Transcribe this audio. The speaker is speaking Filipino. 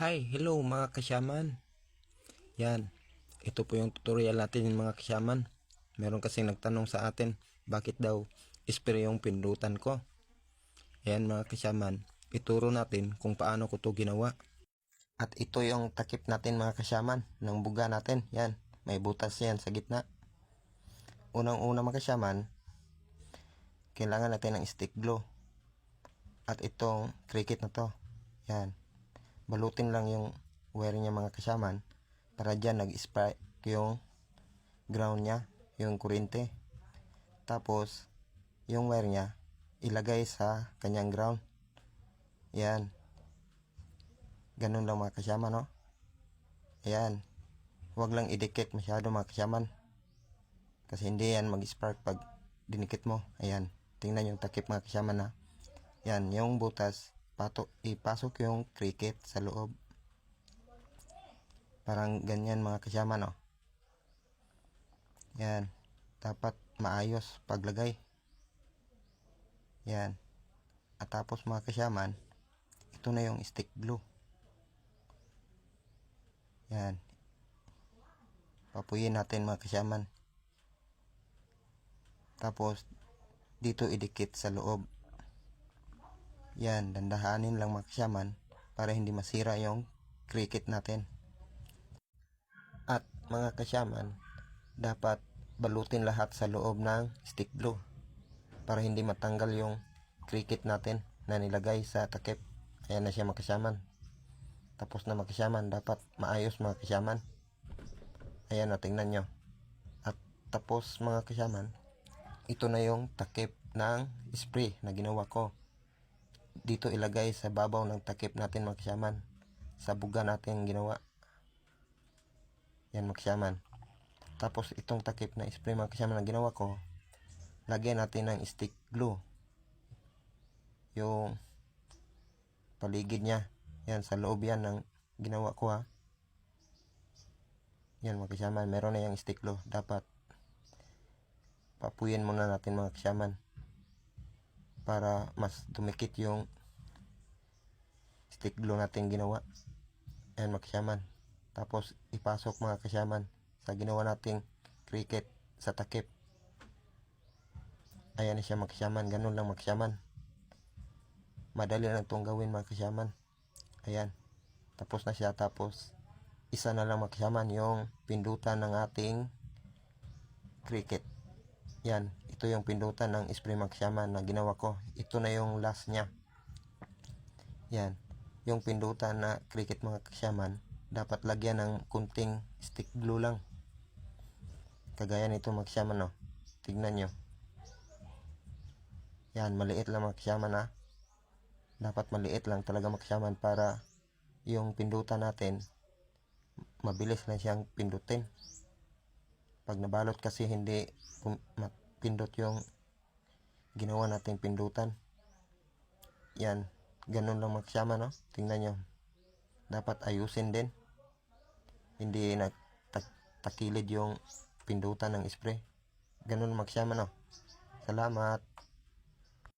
Hi, hello mga kasyaman. Yan, ito po yung tutorial natin mga kasyaman. Meron kasing nagtanong sa atin, bakit daw spray yung pindutan ko. Yan mga kasyaman, ituro natin kung paano ko to ginawa. At ito yung takip natin mga kasyaman, ng buga natin. Yan, may butas yan sa gitna. Unang-una mga kasyaman, kailangan natin ng stick glue. At itong cricket na to. Yan balutin lang yung wire niya mga kasyaman para dyan nag-spark yung ground niya, yung kuryente. Tapos, yung wire niya, ilagay sa kanyang ground. Yan. Ganun lang mga kasyaman, no? Ayan. Huwag lang idikit masyado mga kasyaman. Kasi hindi yan mag-spark pag dinikit mo. Ayan. Tingnan yung takip mga kasyaman na. Yan, yung butas, pato, ipasok yung cricket sa loob. Parang ganyan mga kasama, no? Yan. Dapat maayos paglagay. Yan. At tapos mga kasyaman, ito na yung stick glue. Yan. Papuyin natin mga kasyaman. Tapos, dito idikit sa loob. Yan, dandahanin lang mga kasyaman para hindi masira yung cricket natin. At mga kasyaman, dapat balutin lahat sa loob ng stick glue para hindi matanggal yung cricket natin na nilagay sa takip. Ayan na siya mga kasyaman. Tapos na mga kasyaman, dapat maayos mga kasyaman. Ayan na, tingnan nyo. At tapos mga kasyaman, ito na yung takip ng spray na ginawa ko dito ilagay sa babaw ng takip natin magsyaman sa buga natin ginawa. Yan magsyaman tapos itong takip na spray magsyaman na ginawa ko lagyan natin ng stick glue. Yung paligid niya. Yan sa loob yan ng ginawa ko ha. Yan magsyaman meron na yung stick glue. Dapat papuyin muna natin mga kasyaman para mas dumikit yung stick glue natin ginawa. Ayan mga. Tapos ipasok mga kasyaman sa ginawa nating cricket sa takip. Ayan na siya mga kasyaman. Ganun lang mga. Madali lang itong gawin mga kasyaman. Ayan. Tapos na siya. Tapos isa na lang mga yung pindutan ng ating cricket. Yan, ito yung pindutan ng spray magsyaman na ginawa ko. Ito na yung last niya. Yan, yung pindutan na cricket mga kasyaman, dapat lagyan ng kunting stick glue lang. Kagaya nito magsyaman, no? Tignan nyo. Yan, maliit lang magsyaman, ha? Dapat maliit lang talaga magsyaman para yung pindutan natin, mabilis lang siyang pindutin pag nabalot kasi hindi mapindot yung ginawa nating pindutan. Yan ganun lang magsama no? Tingnan nyo. Dapat ayusin din. Hindi na tak- takilid yung pindutan ng spray. Ganun magsama no? Salamat